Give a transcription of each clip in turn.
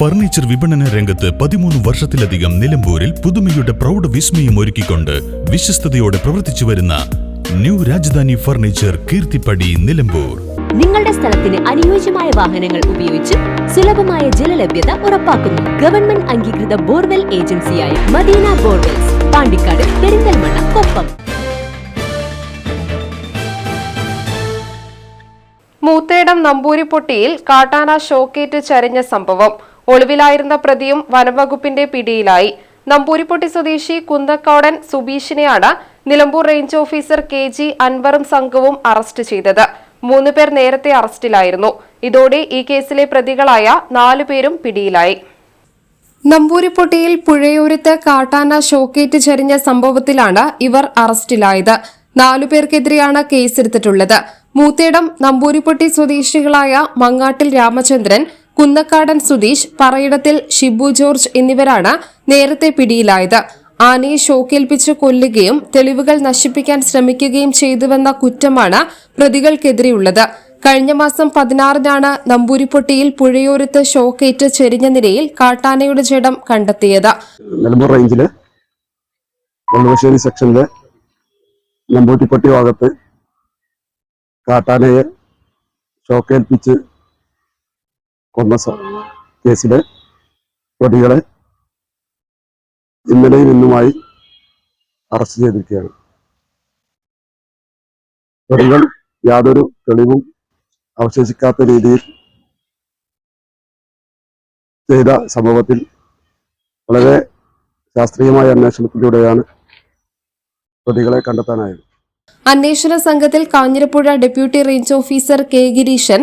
Furniture വിപണന രംഗത്ത് പതിമൂന്ന് വർഷത്തിലധികം നിലമ്പൂരിൽ പുതുമയുടെ പ്രൗഢ വിസ്മയം ഒരുക്കിക്കൊണ്ട് വിശ്വസ്തയോടെ പ്രവർത്തിച്ചു വരുന്ന ന്യൂ രാജധാനി ഫർണിച്ചർ കീർത്തിപ്പടി നിലമ്പൂർ. നിങ്ങളുടെ സ്ഥലത്തിന് അനുയോജ്യമായ വാഹനങ്ങൾ ഉപയോഗിച്ച് സുലഭമായ ജലലഭ്യത ഉറപ്പാക്കുന്നു. ഗവൺമെന്റ് അംഗീകൃത ബോർവെൽ ഏജൻസിയായ മദീന ബോർവെൽസ് പാണ്ടിക്കാട് പെരിന്തൽമണ്ണ കൊപ്പം. മൂത്തേടം നമ്പൂരിപ്പൊട്ടിയിൽ കാട്ടാന ഷോക്കേറ്റ് ചരിഞ്ഞ സംഭവം. ഒളിവിലായിരുന്ന പ്രതിയും വനംവകുപ്പിന്റെ പിടിയിലായി. നമ്പൂരിപ്പൊട്ടി സ്വദേശി Kunthakkodan സുബീഷിനെയാണ് Nilambur range officer K G അൻവറും സംഘവും അറസ്റ്റ് ചെയ്തത്. മൂന്ന് പേർ നേരത്തെ അറസ്റ്റിലായിരുന്നു. ഇതോടെ ഈ കേസിലെ പ്രതികളായ നാലുപേരും പിടിയിലായി. നമ്പൂരിപ്പൊട്ടിയിൽ പുഴയോരത്ത് കാട്ടാന ഷോക്കേറ്റ് ചരിഞ്ഞ സംഭവത്തിലാണ് ഇവർ അറസ്റ്റിലായത്. നാലുപേർക്കെതിരെയാണ് കേസെടുത്തിട്ടുള്ളത്. മൂത്തേടം നമ്പൂരിപ്പൊട്ടി സ്വദേശികളായ മങ്ങാട്ടിൽ രാമചന്ദ്രൻ കുന്നക്കാടൻ സുധീഷ് പറയിടത്തിൽ ഷിബു ജോർജ് എന്നിവരാണ് നേരത്തെ പിടിയിലായത്. ആനയെ ഷോക്കേൽപ്പിച്ച് കൊല്ലുകയും തെളിവുകൾ നശിപ്പിക്കാൻ ശ്രമിക്കുകയും ചെയ്തുവെന്ന കുറ്റമാണ് പ്രതികൾക്കെതിരെയുള്ളത്. കഴിഞ്ഞ മാസം പതിനാറിനാണ് നമ്പൂരിപ്പൊട്ടിയിൽ പുഴയോരത്ത് ഷോക്കേറ്റ് ചെരിഞ്ഞ നിലയിൽ കാട്ടാനയുടെ ജഡം കണ്ടെത്തിയത്. നിലമ്പൂർ റേഞ്ചിൽ സെക്ഷനിലെ നമ്പൂറ്റിപ്പട്ടി ഭാഗത്ത് കാട്ടാനയെ ഷോക്കേൽപ്പിച്ച് കൊന്ന കേസിലെ പ്രതികളെ ഇന്നലെയും ഇന്നുമായി അറസ്റ്റ് ചെയ്തിരിക്കുകയാണ്. പ്രതികൾ യാതൊരു തെളിവും അവശേഷിക്കാത്ത രീതിയിൽ ചെയ്ത സംഭവത്തിൽ വളരെ ശാസ്ത്രീയമായ അന്വേഷണത്തിലൂടെയാണ് പ്രതികളെ കണ്ടെത്താനായത്. അന്വേഷണ സംഘത്തിൽ Kanjirappuzha deputy range officer K Gireeshan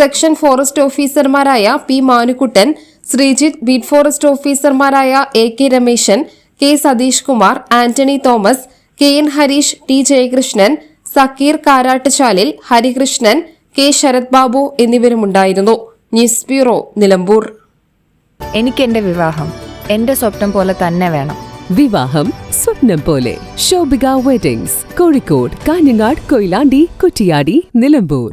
section forest ഓഫീസർമാരായ P Manukuttan Sreejith beat forest ഓഫീസർമാരായ A K Rameshan K Satheesh Kumar Antony Thomas K N Harish T Jayakrishnan Sakeer Karattuchalil Harikrishnan K Sarath Babu എന്നിവരുമുണ്ടായിരുന്നു. News bureau Nilambur. എനിക്ക് എന്റെ വിവാഹം എന്റെ സ്വപ്നം പോലെ തന്നെ വേണം. വിവാഹം സ്വപ്നം പോലെ. ശോഭിക വെഡിങ്സ് കോഴിക്കോട് കാഞ്ഞങ്ങാട് കൊയിലാണ്ടി കുറ്റിയാടി നിലമ്പൂർ.